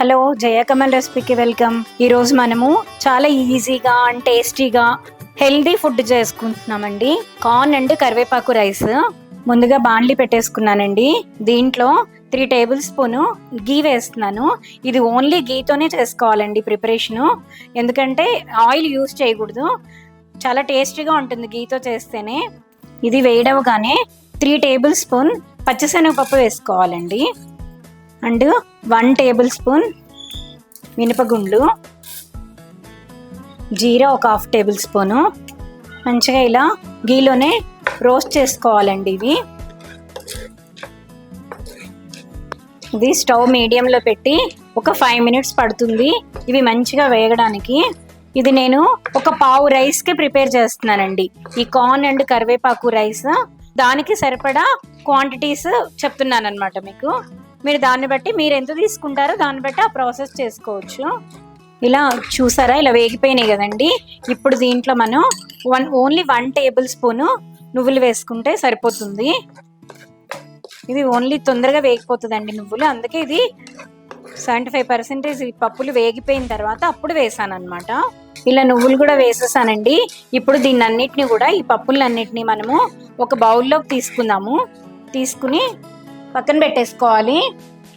Hello జయకమల్ రెసిపీకి welcome. ఈరోజు మనము చాలా ఈజీగా అండ్ టేస్టీగా హెల్దీ ఫుడ్ చేసుకుంటున్నామండి. కార్న్ అండ్ కరివేపాకు రైస్. ముందుగా బాండ్లీ పెట్టేసుకున్నానండి. దీంట్లో త్రీ టేబుల్ స్పూన్ గీ వేస్తున్నాను. ఇది ఓన్లీ గీతోనే చేసుకోవాలండి ప్రిపరేషను. ఎందుకంటే ఆయిల్ యూస్ చేయకూడదు. చాలా టేస్టీగా ఉంటుంది గీతో చేస్తేనే. ఇది వేయడవగానే త్రీ టేబుల్ స్పూన్ పచ్చిశనగపప్పు వేసుకోవాలండి. అండ్ వన్ టేబుల్ స్పూన్ మినపగుండ్లు జీరా ఒక హాఫ్ టేబుల్ స్పూను. మంచిగా ఇలా గీలోనే రోస్ట్ చేసుకోవాలండి ఇవి. ఇది స్టవ్ మీడియంలో పెట్టి ఒక ఫైవ్ మినిట్స్ పడుతుంది ఇవి మంచిగా వేగడానికి. ఇది నేను ఒక పావు రైస్కి ప్రిపేర్ చేస్తున్నానండి. ఈ కార్న్ అండ్ కరివేపాకు రైస్ దానికి సరిపడా క్వాంటిటీస్ చెప్తున్నాను అనమాట మీకు. మీరు దాన్ని బట్టి మీరు ఎంత తీసుకుంటారో దాన్ని బట్టి ఆ ప్రాసెస్ చేసుకోవచ్చు. ఇలా చూసారా? ఇలా వేగిపోయినాయి కదండి. ఇప్పుడు దీంట్లో మనం one only one table spoon నువ్వులు వేసుకుంటే సరిపోతుంది. ఇది ఓన్లీ తొందరగా వేగిపోతుందండి నువ్వులు. అందుకే ఇది సెవెంటీ ఫైవ్ పర్సెంటేజ్ పప్పులు వేగిపోయిన తర్వాత అప్పుడు వేసాను అనమాట ఇలా నువ్వులు కూడా వేసేసానండి. ఇప్పుడు దీన్ని అన్నిటిని కూడా ఈ పప్పులన్నిటిని మనము ఒక బౌల్లోకి తీసుకుందాము. తీసుకుని పక్కన పెట్టేసుకోవాలి.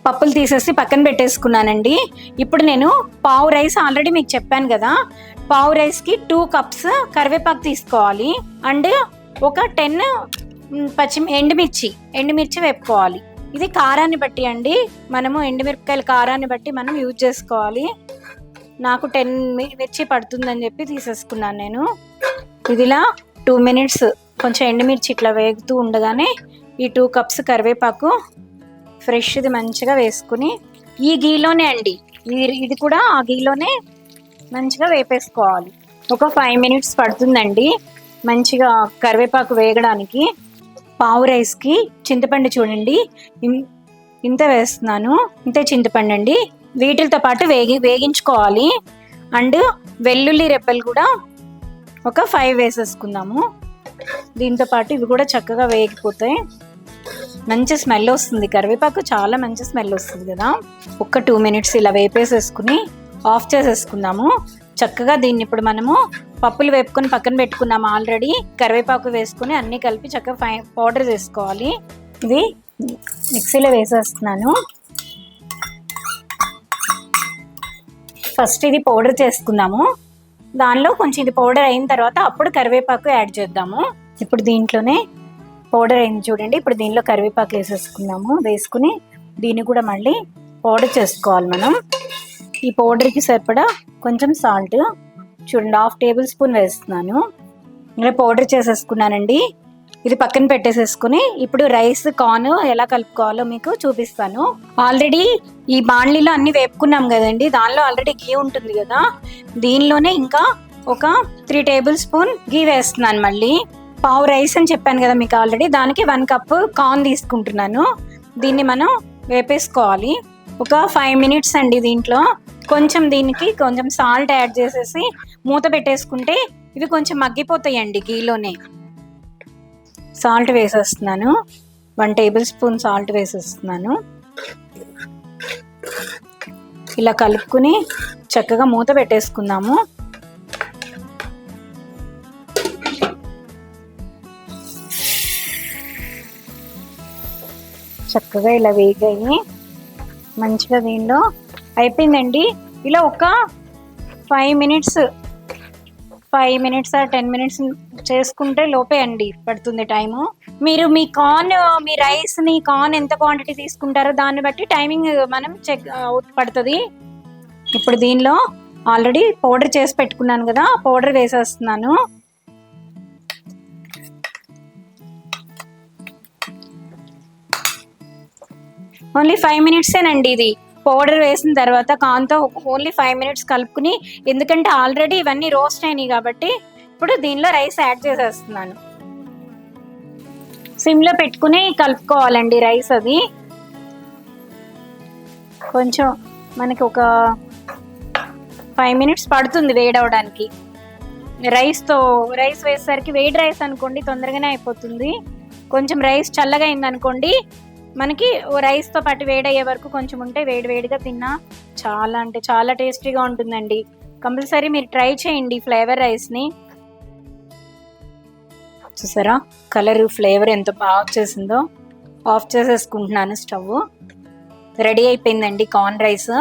పప్పులు తీసేసి పక్కన పెట్టేసుకున్నానండి. ఇప్పుడు నేను పావు రైస్ ఆల్రెడీ మీకు చెప్పాను కదా. పావు రైస్కి టూ కప్స్ కరివేపాకు తీసుకోవాలి. అండ్ ఒక టెన్ పచ్చి ఎండుమిర్చి ఎండుమిర్చి వేపుకోవాలి. ఇది కారాన్ని బట్టి అండి. మనము ఎండుమిరపకాయల కారాన్ని బట్టి మనం యూజ్ చేసుకోవాలి. నాకు టెన్ మిర్చి పడుతుందని చెప్పి తీసేసుకున్నాను నేను. ఇదిలా టూ మినిట్స్ కొంచెం ఎండుమిర్చి ఇట్లా వేగుతూ ఉండగానే ఈ టూ కప్స్ కరివేపాకు ఫ్రెష్ది మంచిగా వేసుకుని ఈ గీలోనే అండి ఈ- ఇది కూడా ఆ గీలోనే మంచిగా వేపేసుకోవాలి. ఒక ఫైవ్ మినిట్స్ పడుతుందండి మంచిగా కరివేపాకు వేగడానికి. పావు రైస్కి చింతపండు చూడండి ఇన్- ఇంత వేస్తున్నాను ఇంతే చింతపండు అండి. వీటితో పాటు వేగి వేగించుకోవాలి. అండ్ వెల్లుల్లి రెబ్బలు కూడా ఒక ఫైవ్ వేసేసుకుందాము. దీంతో పాటు ఇవి కూడా చక్కగా వేగిపోతాయి. మంచి స్మెల్ వస్తుంది. కరివేపాకు చాలా మంచి స్మెల్ వస్తుంది కదా. ఒక్క టూ మినిట్స్ ఇలా వేపేసేసుకుని ఆఫ్ చేసేసుకుందాము. చక్కగా దీన్ని ఇప్పుడు మనము పప్పులు వేపుకొని పక్కన పెట్టుకున్నాము ఆల్రెడీ. కరివేపాకు వేసుకుని అన్నీ కలిపి చక్కగా ఫై పౌడర్ చేసుకోవాలి. ఇది మిక్సీలో వేసేస్తున్నాను. ఫస్ట్ ఇది పౌడర్ చేసుకుందాము. దానిలో కొంచెం ఇది పౌడర్ అయిన తర్వాత అప్పుడు కరివేపాకు యాడ్ చేద్దాము. ఇప్పుడు దీంట్లోనే పౌడర్ అయింది చూడండి. ఇప్పుడు దీనిలో కరివేపాకు వేసేసుకుందాము. వేసుకుని దీన్ని కూడా మళ్ళీ పౌడర్ చేసుకోవాలి మనం. ఈ పౌడర్కి సరిపడా కొంచెం సాల్ట్ చూడండి. హాఫ్ టేబుల్ స్పూన్ వేస్తున్నాను. ఇలా పౌడర్ చేసేసుకున్నానండి. ఇది పక్కన పెట్టేసేసుకుని ఇప్పుడు రైస్ కార్న్ ఎలా కలుపుకోవాలో మీకు చూపిస్తాను. ఆల్రెడీ ఈ బాండ్లీలో అన్ని వేపుకున్నాం కదండి. దానిలో ఆల్రెడీ గీ ఉంటుంది కదా. దీనిలోనే ఇంకా ఒక త్రీ టేబుల్ స్పూన్ గీ వేస్తున్నాను మళ్ళీ. పావు రైస్ అని చెప్పాను కదా మీకు ఆల్రెడీ. దానికి వన్ కప్ కార్న్ తీసుకుంటున్నాను. దీన్ని మనం వేపేసుకోవాలి. ఒక ఫైవ్ మినిట్స్ అండి దీంట్లో. కొంచెం దీనికి కొంచెం సాల్ట్ యాడ్ చేసేసి మూత పెట్టేసుకుంటే ఇవి కొంచెం మగ్గిపోతాయండి గీలోనే. సాల్ట్ వేసేస్తున్నాను. వన్ టేబుల్ స్పూన్ సాల్ట్ వేసేస్తున్నాను. ఇలా కలుపుకుని చక్కగా మూత పెట్టేసుకుందాము. చక్కగా ఇలా వేగాయి. మంచిగా దీనిలో అయిపోయిందండి. ఇలా ఒక ఫైవ్ మినిట్స్ ఫైవ్ మినిట్స్ ఆ టెన్ మినిట్స్ చేసుకుంటే లోపే అండి పడుతుంది టైము మీరు మీ కార్న్ మీ రైస్ని కార్న్ ఎంత క్వాంటిటీ తీసుకుంటారో దాన్ని బట్టి టైమింగ్ మనం చెక్ అవుట్ పడుతుంది. ఇప్పుడు దీనిలో ఆల్రెడీ పౌడర్ చేసి పెట్టుకున్నాను కదా పౌడర్ వేసేస్తున్నాను. ఓన్లీ ఫైవ్ మినిట్సేనండి ఇది. పౌడర్ వేసిన తర్వాత కాన్తో ఓన్లీ ఫైవ్ మినిట్స్ కలుపుకుని ఎందుకంటే ఆల్రెడీ ఇవన్నీ రోస్ట్ అయినాయి కాబట్టి ఇప్పుడు దీనిలో రైస్ యాడ్ చేసేస్తున్నాను. సిమ్లో పెట్టుకుని కలుపుకోవాలండి రైస్ అది. కొంచెం మనకి ఒక ఫైవ్ మినిట్స్ పడుతుంది వేడవడానికి. రైస్తో రైస్ వేసేసరికి వేడి రైస్ అనుకోండి తొందరగానే అయిపోతుంది. కొంచెం రైస్ చల్లగా అయింది అనుకోండి మనకి ఓ రైస్తో పాటు వేడయ్యే వరకు కొంచెం ఉంటే వేడి వేడిగా తిన్నా చాలా అంటే చాలా టేస్టీగా ఉంటుందండి. కంపల్సరీ మీరు ట్రై చేయండి ఫ్లేవర్ రైస్ని చూసారా? కలర్ ఫ్లేవర్ ఎంత బాగా వచ్చేసిందో. ఆఫ్ చేసేసుకుంటున్నాను స్టవ్. రెడీ అయిపోయిందండి కార్న్ రైస్